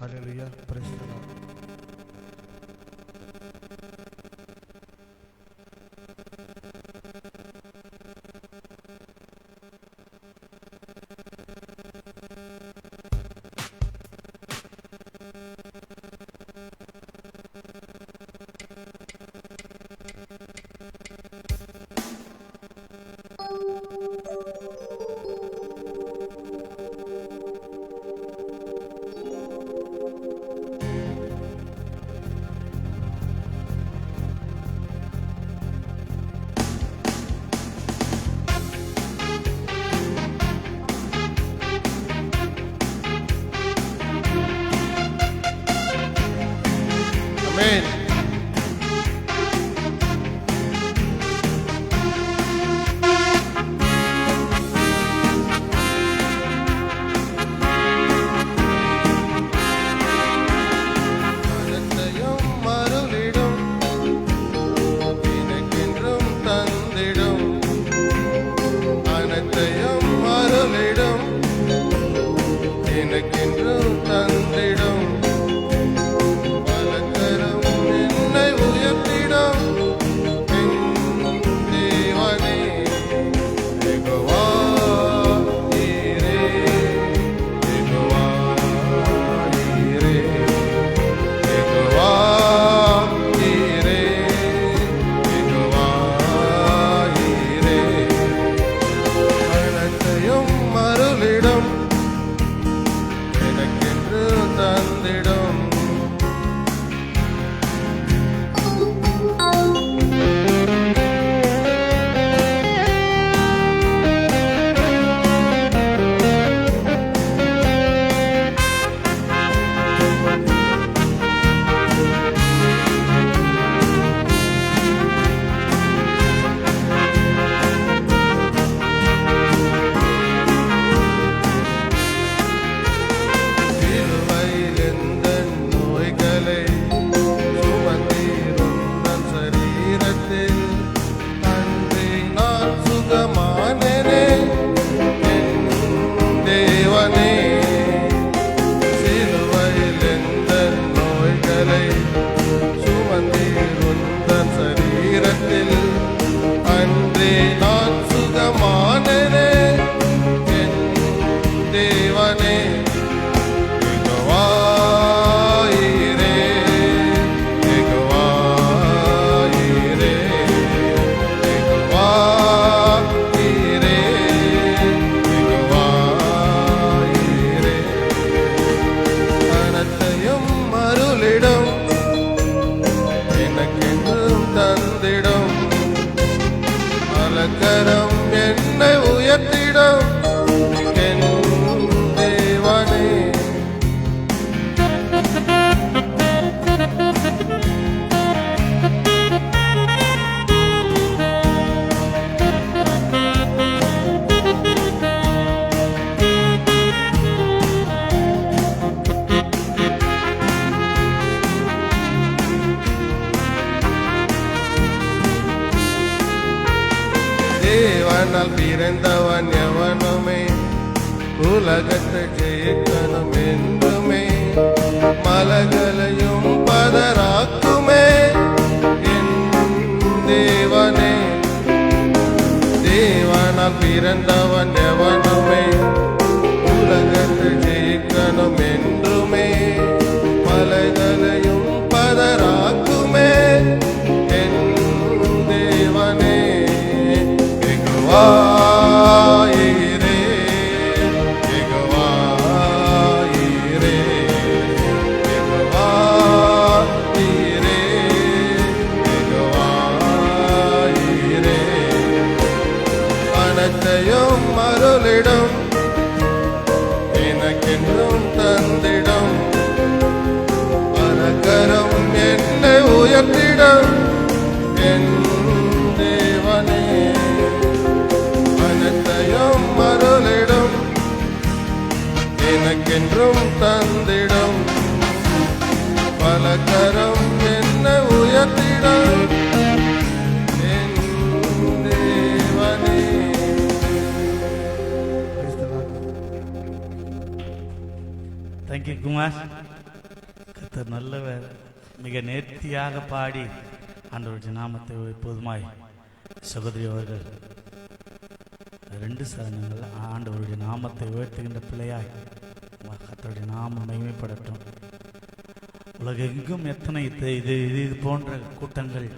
Aleluya, presta la I can do Uh. మరులిడం. மகனால் பிறந்தவன் எவனுமே? உலகத்தை ஜெயிக்கணும் என்றுமே. மலகளையும் பதராக்குமே. என் தேவனே. தேவனால் பிறந்தவன் தந்திடும். எனக்கென்றும் தந்திடும். அரக்கரம் என்னை உயர்த்திடும். என் தேவனே அனைத்தையும் மருளிடும். எனக்கென்றும் தந்திடும். ஜெயக்குமார் கத்தர் நல்லவர். மிக நேர்த்தியாக பாடி ஆண்டவருடைய நாமத்தை எப்போதுமாய் சகோதரி அவர்கள் ரெண்டு சரணங்கள் ஆண்டவருடைய நாமத்தை உயர்த்துகின்ற பிள்ளையாய் கத்தருடைய நாமம் மகிமைப்படட்டும். உலகெங்கும் எத்தனை இது இது இது போன்ற கூட்டங்கள்